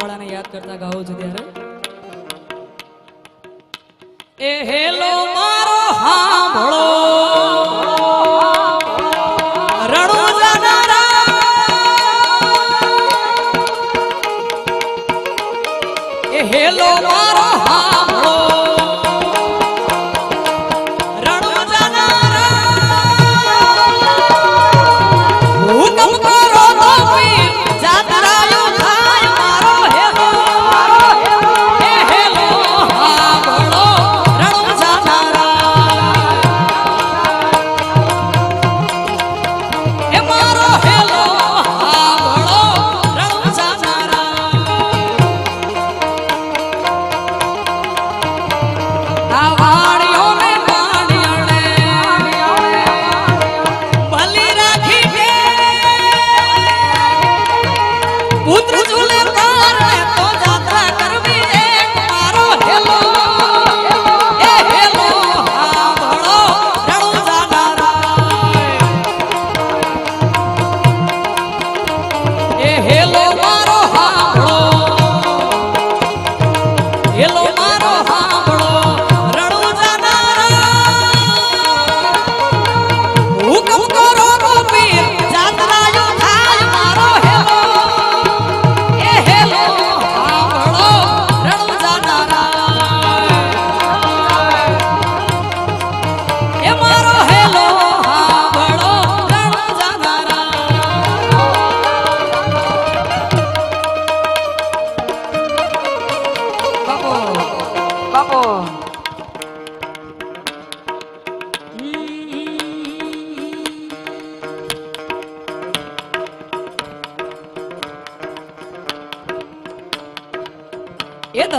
વાળાને યાદ કરતા ગાઓ છો ત્યારે? એ હેલો મારો હાંભળો. હેલો મારો હા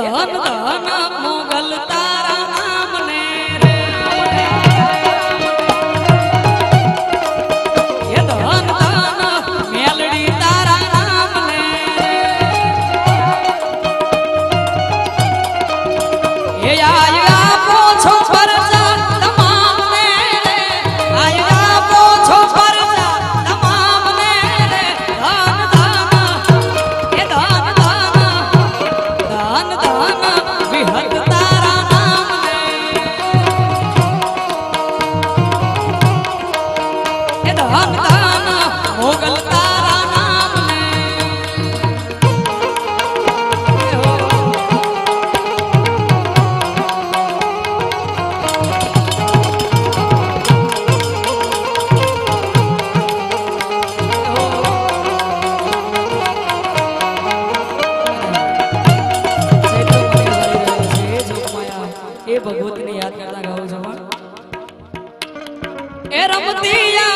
दान दान मोगल ભગવતીને યાદ કરતા ગાવું છું પણ એ રમતી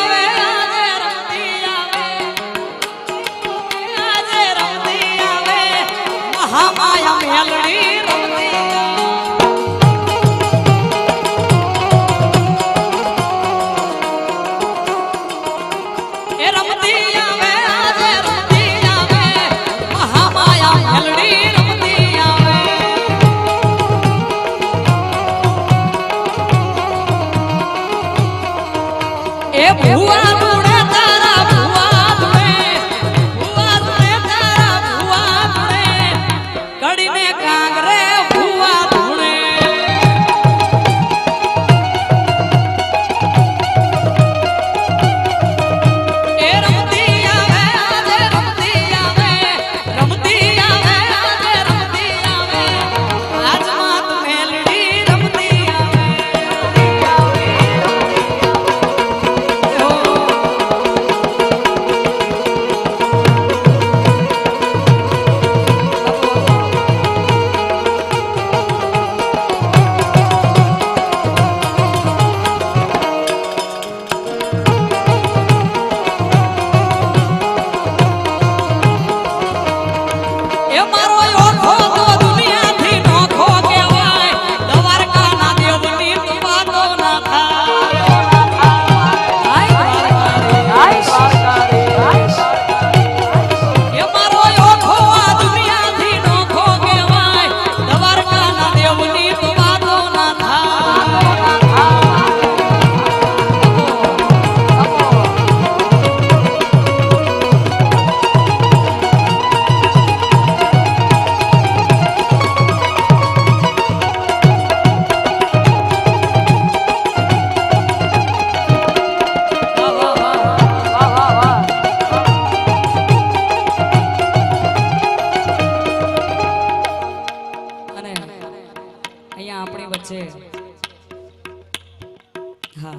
અહીંયા આપણી વચ્ચે હા,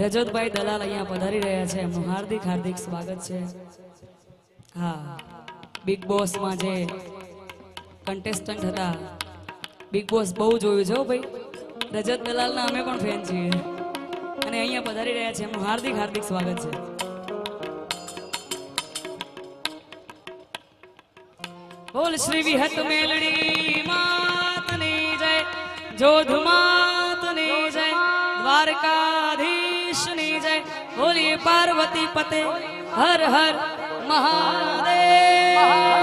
રજતભાઈ દલાલ અહીંયા પધારી રહ્યા છે. એમનું હાર્દિક હાર્દિક સ્વાગત છે. હા બિગ બોસમાં જે કન્ટેસ્ટન્ટ હતા બિગ બોસ બહુ જોયું છે ભાઈ. રજત દલાલના અમે પણ ફેન છીએ. અને અહીંયા પધારી રહ્યા છે. એમનું હાર્દિક હાર્દિક સ્વાગત છે. બોલ શ્રી વિહત મેલડી માતની જય, જોધ માતની જય, દ્વારકાધીશની જય બોલી પાર્વતી પતે, હર હર મહાદેવ.